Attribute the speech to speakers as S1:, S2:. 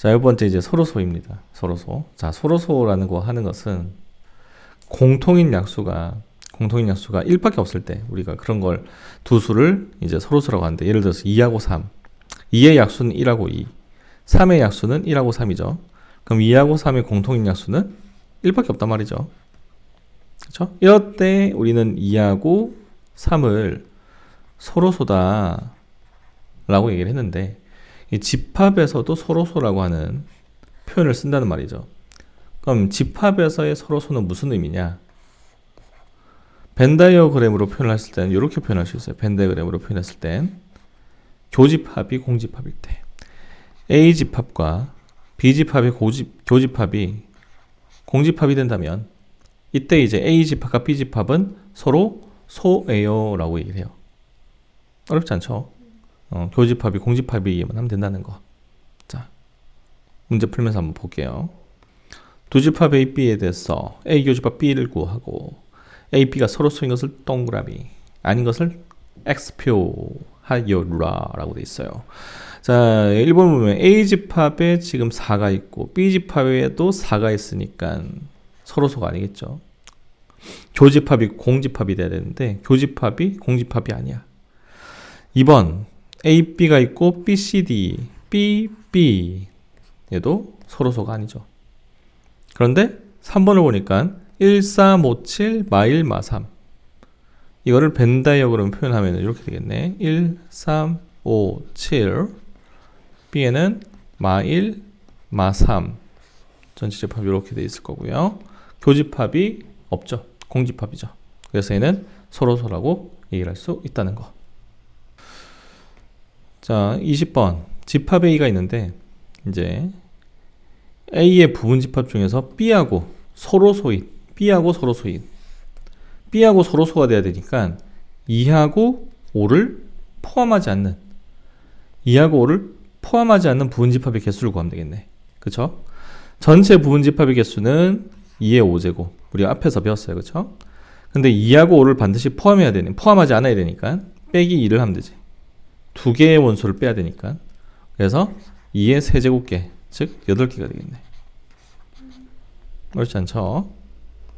S1: 자, 첫 번째 이제 서로소입니다. 서로소. 자, 서로소라는 거 하는 것은 공통인 약수가 공통인 약수가 1밖에 없을 때 우리가 그런 걸 두 수를 이제 서로소라고 하는데 예를 들어서 2하고 3. 2의 약수는 1하고 2. 3의 약수는 1하고 3이죠. 그럼 2하고 3의 공통인 약수는 1밖에 없단 말이죠. 그렇죠? 이럴 때 우리는 2하고 3을 서로소다 라고 얘기를 했는데 이 집합에서도 서로소라고 하는 표현을 쓴다는 말이죠. 그럼 집합에서의 서로소는 무슨 의미냐? 벤다이어그램으로 표현했을 때는 이렇게 표현할 수 있어요. 벤다이어그램으로 표현했을 땐 교집합이 공집합일 때 A 집합과 B 집합의 고집, 교집합이 공집합이 된다면 이때 이제 A 집합과 B 집합은 서로 소예요라고 얘기를 해요. 어렵지 않죠? 어, 교집합이 공집합이기만 하면 된다는 거. 자, 문제 풀면서 한번 볼게요. 두 집합 A, B에 대해서 A 교집합 B를 구하고 A, B가 서로 소인 것을 동그라미, 아닌 것을 X표 하여라라고 돼 있어요. 자, 1번 보면 A 집합에 지금 4가 있고 B 집합에도 4가 있으니까 서로소가 아니겠죠. 교집합이 공집합이 돼야 되는데 교집합이 공집합이 아니야. 2번 A, B가 있고 B, C, D, B, B 얘도 서로소가 아니죠. 그런데 3번을 보니까 1, 3, 5, 7, 마1, 마3 이거를 벤 다이어그램 표현하면 이렇게 되겠네. 1, 3, 5, 7 B에는 마1, 마3 전체 집합이 이렇게 돼 있을 거고요. 교집합이 없죠. 공집합이죠. 그래서 얘는 서로서라고 얘기를 할 수 있다는 거. 자, 20번. 집합 A가 있는데 이제 A의 부분 집합 중에서 B하고 서로 소인, B하고 서로 소인, B하고 서로 소가 돼야 되니까 2하고 5를 포함하지 않는 2하고 5를 포함하지 않는 부분 집합의 개수를 구하면 되겠네. 그쵸? 전체 부분 집합의 개수는 2의 5제곱. 우리 앞에서 배웠어요. 그쵸? 근데 2하고 5를 반드시 포함해야 되니, 포함하지 않아야 되니까 빼기 2를 하면 되지. 두 개의 원소를 빼야 되니까. 그래서 2의 세제곱계, 즉 8개가 되겠네. 어렵지 않죠?